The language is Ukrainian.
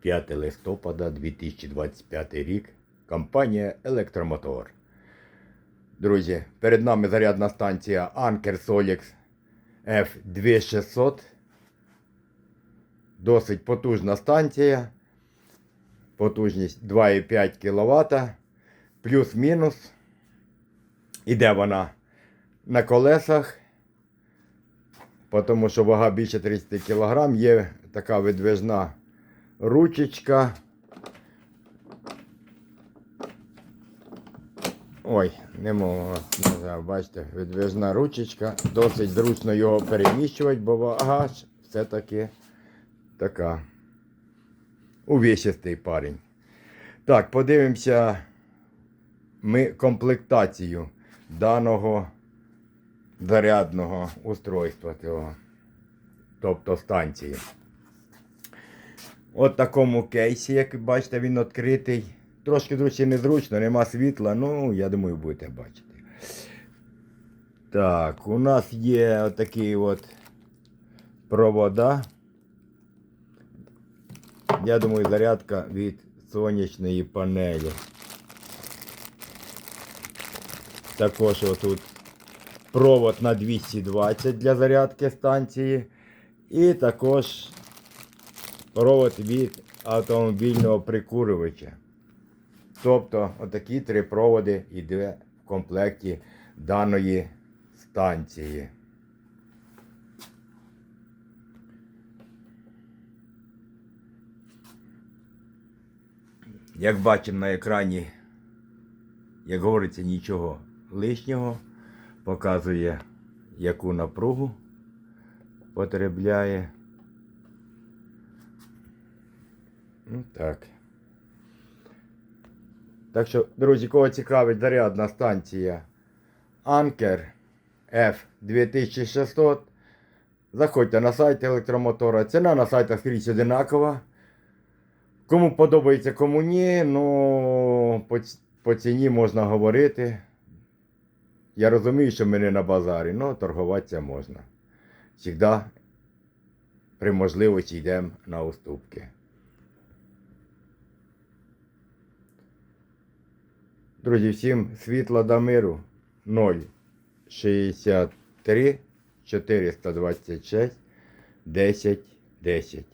5 листопада 2025 рік. Компанія Електромотор. Друзі, перед нами зарядна станція Anker Solix F2600. Досить потужна станція. Потужність 2,5 кВт. Плюс-мінус. Іде вона на колесах. Тому що вага більше 30 кг. Є така видвижна ручечка. Ой, не можу, не знаю, бачите, видвижна ручечка. Досить зручно його переміщувати, бо вага ж все-таки така. Увесистий парень. Так, подивимося ми комплектацію даного зарядного устройства цього, тобто станції. От такому кейсі, як бачите, він відкритий. Трошки друзі незручно, нема світла, ну, я думаю, будете бачити. Так, у нас є отакі от провода. Я думаю, зарядка від сонячної панелі. Також отут провод на 220 для зарядки станції. І також провод від автомобільного прикурювача. Тобто отакі три проводи йде в комплекті даної станції. Як бачимо на екрані, як говориться, нічого лишнього. Показує, яку напругу потребляє. Ну так. Так що, друзі, кого цікавить зарядна станція Anker F2600. Заходьте на сайт електромотора. Ціна на сайтах скрізь одинакова. Кому подобається, кому ні, ну по, по ціні можна говорити. Я розумію, що ми не на базарі, але торгуватися можна. Завжди при можливості йдемо на уступки. Друзі, всім світла до миру 063 426 10 10.